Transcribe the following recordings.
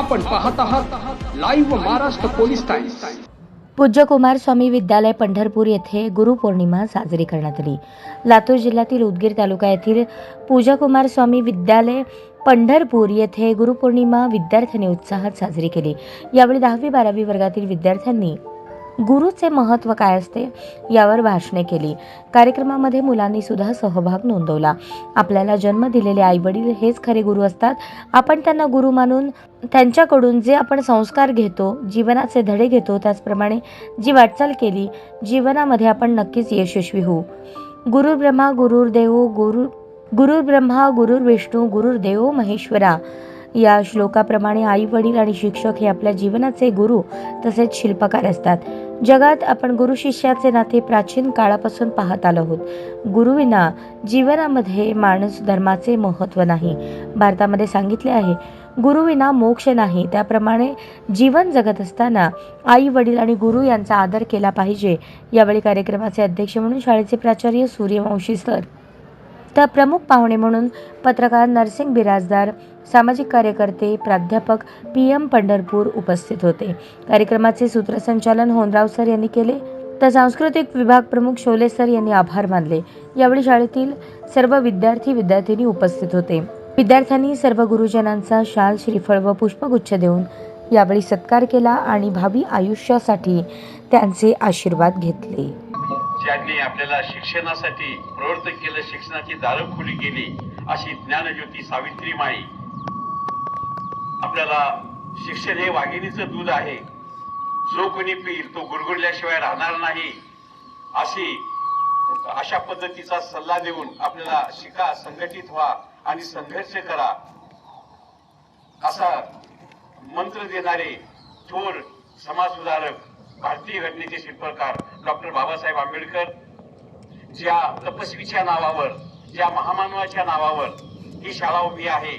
आपण पाहत आहात लाईव्ह महाराष्ट्र पोलीस टाइम्स पूज्य कुमार स्वामी विद्यालय पंढरपूर येथे गुरुपौर्णिमा साजरी करण्यात आली. लातूर जिल्ह्यातील उदगीर तालुका येथील पूजा कुमार स्वामी विद्यालय पंढरपूर येथे गुरुपौर्णिमा विद्यार्थ्यांनी उत्साहात साजरी केली. यावेळी दहावी बारावी वर्गातील विद्यार्थ्यांनी गुरुचे महत्त्व काय असते यावर भाषणे केली. कार्यक्रमामध्ये मुलांनी सुद्धा सहभाग नोंदवला. आपल्याला जन्म दिलेले आई वडील हेच खरे गुरु असतात. आपण त्यांना गुरु मानून त्यांच्याकडून जे आपण संस्कार घेतो जीवनाचे धडे घेतो त्याचप्रमाणे जी वाटचाल केली जीवनामध्ये आपण नक्कीच यशस्वी होऊ. गुरुर ब्रह्मा गुरुर्देव गुरु गुरुर ब्रह्मा गुरुर विष्णू महेश्वरा. या श्लोकाप्रमाणे आई वडील आणि शिक्षक हे आपल्या जीवनाचे गुरु तसेच शिल्पकार असतात. जगात आपण गुरु शिष्याचे नाते प्राचीन काळापासून पाहत आलो आहोत. गुरुविना जीवनामध्ये माणूस धर्माचे महत्त्व नाही. भारतामध्ये सांगितले आहे गुरुविना मोक्ष नाही. त्याप्रमाणे जीवन जगत असताना आई वडील आणि गुरु यांचा आदर केला पाहिजे. यावेळी कार्यक्रमाचे अध्यक्ष म्हणून शाळेचे प्राचार्य सूर्यवंशी सर. तर प्रमुख पाहुणे म्हणून पत्रकार नरसिंग बिराजदार सामाजिक कार्यकर्ते प्राध्यापक पी एम पंढरपूर उपस्थित होते. कार्यक्रमाचे सूत्रसंचालन होनराव सर यांनी केले. तर सांस्कृतिक विभाग प्रमुख शोले सर यांनी आभार मानले. यावेळी शाळेतील सर्व विद्यार्थी विद्यार्थिनी उपस्थित होते. विद्यार्थ्यांनी सर्व गुरुजनांचा शाल श्रीफळ व पुष्पगुच्छ देऊन यावेळी सत्कार केला आणि भावी आयुष्यासाठी त्यांचे आशीर्वाद घेतले. ज्यांनी आपल्याला शिक्षणासाठी प्रवृत्त केलं शिक्षणाची दारं खुली केली अशी ज्ञानज्योती सावित्री माई. आपल्याला शिक्षण हे वाघिणीचं दूध आहे. जो कोणी पिईल तो गुरगुरल्याशिवाय राहणार नाही. अशी अशा पद्धतीचा सल्ला देऊन आपल्याला शिका संघटित व्हा आणि संघर्ष करा. असा मंत्र देणारे थोर समाज सुधारक भारतीय घटनेचे शिल्पकार डॉक्टर बाबासाहेब आंबेडकर ज्या तपस्वीच्या नावावर ज्या महामानवाच्या नावावर ही शाळा उभी आहे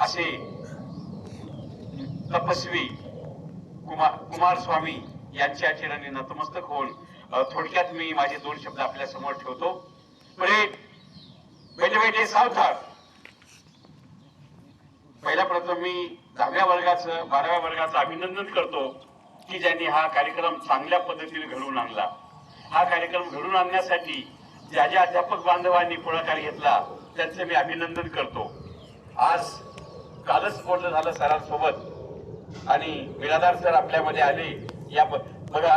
असे तपस्वी कुमार कुमार स्वामी यांच्या चरणी नतमस्तक होऊन थोडक्यात मी माझे दोन शब्द आपल्यासमोर ठेवतो. पुढे पहिले पहिले सावधान. पहिल्या प्रथम मी दहाव्या वर्गाचं बाराव्या वर्गाचं अभिनंदन करतो. की ज्यांनी हा कार्यक्रम चांगल्या पद्धतीने घडवून आणला. हा कार्यक्रम घडवून आणण्यासाठी ज्या ज्या अध्यापक बांधवांनी पुढाकार घेतला त्यांचे मी अभिनंदन करतो. आज कालच बोलणं झालं सरांसोबत. आणि मिरादार सर आपल्यामध्ये आले या ब- बघा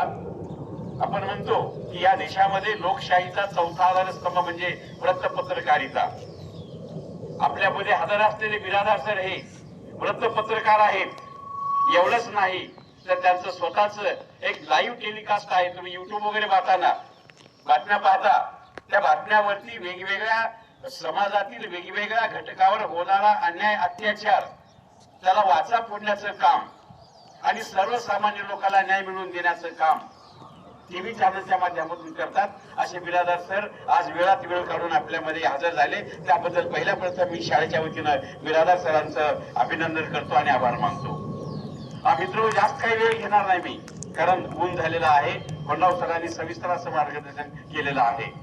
आपण म्हणतो की या देशामध्ये लोकशाहीचा चौथा आधारस्तंभ म्हणजे वृत्तपत्रकारिता. आपल्यामध्ये हजर असलेले बिरादार सर हे वृत्तपत्रकार आहेत. एवढंच नाही त्यांचं स्वतःच एक लाईव्ह टेलिकास्ट आहे. तुम्ही युट्यूब वगैरे पाहताना बातम्या पाहता त्या बातम्यावरती वेगवेगळ्या समाजातील वेगवेगळ्या घटकावर होणारा अन्याय अत्याचार त्याला वाचा फोडण्याचं काम आणि सर्वसामान्य लोकांना न्याय मिळवून देण्याचं काम टीव्ही चॅनलच्या माध्यमातून करतात. असे बिरादार सर आज वेळात वेळ काढून आपल्यामध्ये हजर झाले. त्याबद्दल पहिल्या प्रथम मी शाळेच्या वतीनं बिरादार सरांचं अभिनंदन करतो आणि आभार मानतो. मित्र जास्त काही वेळ घेणार नाही मी. कारण ऊन झालेला आहे. होंडाव सरांनी सविस्तर असं मार्गदर्शन केलेलं आहे.